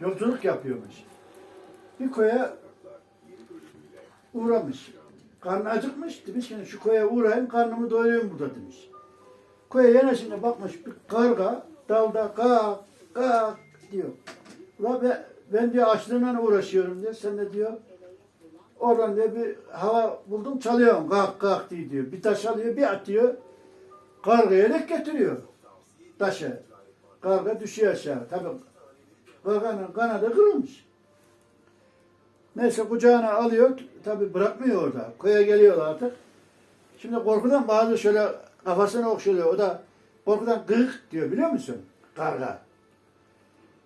Yolculuk yapıyormuş. Bir koya uğramış. Karnı acıkmış. Demiş ki şu koya uğrayayım karnımı doyurayım burada demiş. Koya yanaşınca bakmış bir karga dalda kak kak diyor. Ulan ben, ben diyor açlığına uğraşıyorum diyor. Sen de diyor oradan diyor bir hava buldum çalıyorum kalk kalk diyor. Bir taş alıyor bir atıyor. Kargaya denk getiriyor taşı. Karga düşüyor aşağı. Tabii karganın kanadı kırılmış. Neyse kucağına alıyor. Tabii bırakmıyor orada. Koya geliyorlar artık. Şimdi korkudan bazı şöyle kafasını okşuyor. O da korkudan gık diyor biliyor musun? Karga.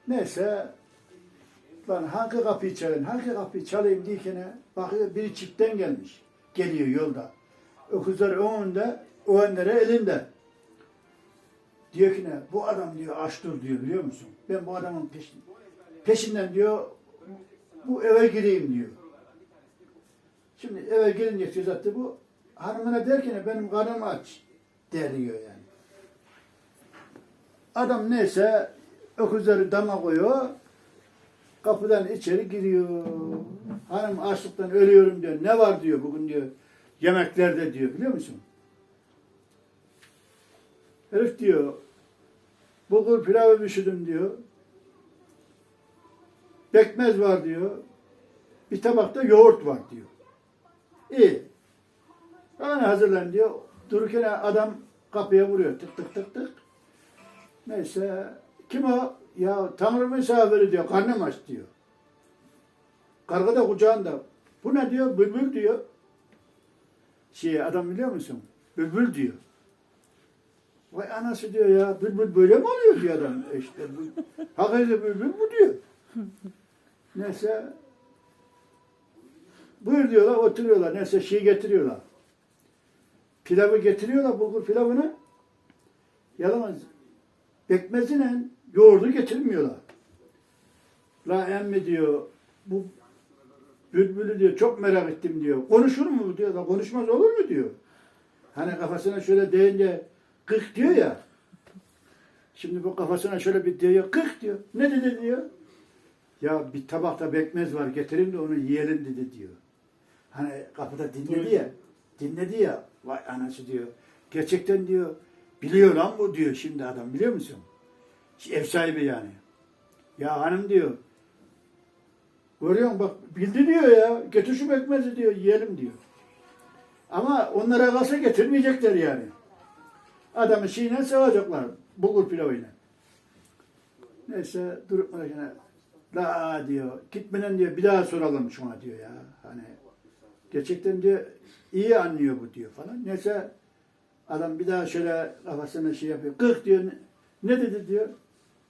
Neyse ben hangi kapıyı çalayım, hangi kapıyı çalayım diyekene bakıyor biri çiftten gelmiş. Geliyor yolda. Öküzler önünde, o önlere elinde. Diyor ki ne? Bu adam diyor aç dur diyor biliyor musun? Ben bu adamın peşin, peşinden diyor bu eve gireyim diyor. Şimdi eve girince etti bu. Hanımına der ki ne benim karnım aç der diyor yani. Adam neyse öküzleri dama koyuyor. Kapıdan içeri giriyor. Hanım açlıktan ölüyorum diyor. Ne var diyor bugün diyor. Yemeklerde diyor biliyor musun? Herif diyor bulgur pilavı pişirdim diyor. Pekmez var diyor. Bir tabakta yoğurt var diyor. İyi. Hemen hazırlan diyor. Dururken adam kapıya vuruyor. Tık tık tık tık. Neyse. Kim o? Ya Tanrı misafiri diyor. Karnım aç diyor. Karga da kucağında. Bu ne diyor? Bülbül diyor. Şey adam biliyor musun? Bülbül diyor. Vay anası diyor ya bülbül böyle mi oluyor diyor adam. E işte bu, hakikaten bülbül bu diyor. Neyse buyur diyorlar oturuyorlar. Neyse şey getiriyorlar. Pilavı getiriyorlar bulgur pilavını. Yalan pekmezine yoğurdu getirmiyorlar. La emmi diyor bu bülbülü diyor çok merak ettim diyor. Konuşur mu diyor. Konuşmaz olur mu diyor. Hani kafasına şöyle değince 40 diyor ya. Şimdi bu kafasına şöyle bir diyor 40 diyor. Ne dedi diyor? Ya bir tabakta bekmez var getirin de onu yiyelim dedi diyor. Hani kapıda dinledi ya. Dinledi ya. Vay anası diyor. Gerçekten diyor. Biliyor lan bu diyor şimdi adam biliyor musun? Ev sahibi yani. Ya hanım diyor. Görüyor bak bildi diyor ya. Getir şu pekmezi diyor yiyelim diyor. Ama onlara kalsa getirmeyecekler yani. Adamı şeyine sığacaklar. Bulgur pilavıyla. Neyse durup bırakına la diyor gitmeden diyor bir daha soralım şuna diyor ya. Hani gerçekten diyor iyi anlıyor bu diyor falan. Neyse adam bir daha şöyle kafasına şey yapıyor. Kırk diyor. Ne dedi diyor.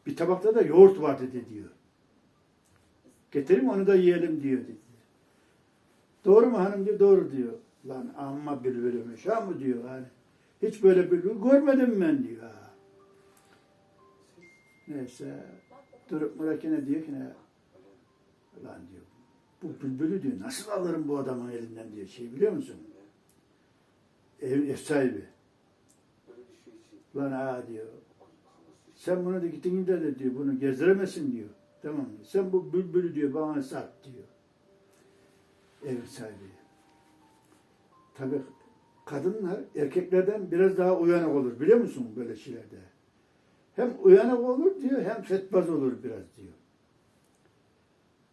Bir tabakta da yoğurt var dedi diyor. Getirin onu da yiyelim diyor dedi. Doğru mu hanım diyor. Doğru diyor. Lan amma bülbülümüş ha mı diyor. Hani hiç böyle bülbül görmedim ben diyor. Neyse durup Murakine diyor ki ne? Lan diyor. Bu bülbülü diyor. Nasıl alırım bu adamın elinden diyor. Şey biliyor musun? Ev, ev sahibi. Lan ha diyor. Sen bunu da gittiğinde de diyor bunu gezdiremezsin diyor. Tamam mı? Sen bu bülbülü diyor bana sat diyor. Ev sahibi. Tabii kadınlar erkeklerden biraz daha uyanık olur biliyor musun böyle şeylerde? Hem uyanık olur diyor hem fetbaz olur biraz diyor.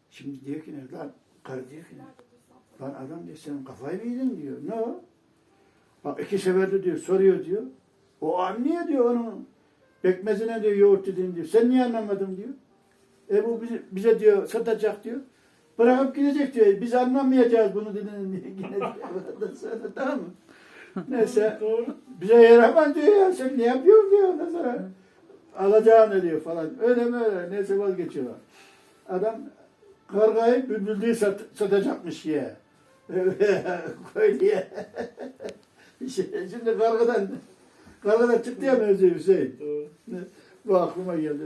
Şimdi diyor ki ne lan karı diyor ki ne? Lan adam diyor sen kafayı mı yedin diyor. Ne o? Bak iki seferde diyor soruyor diyor. O anlıyor diyor onun bekmezine diyor yoğurt dedin diyor. Sen niye anlamadın diyor. E bu bize, bize diyor satacak diyor. Bırakıp gidecek diyor. Biz anlamayacağız bunu dedin diye. Yine diyor. Sonra tamam mı? Neyse. Bize yaramaz diyor ya. Sen ne yapıyorsun diyor. Ondan sonra alacağını diyor falan. Öyle mi öyle. Neyse vazgeçiyorlar. Adam kargayı bülbüldüğü sat, satacakmış diye. Koy diye. Şimdi kargadan kargadan çıktı ya mevzu Hüseyin. Bu aklıma geldi.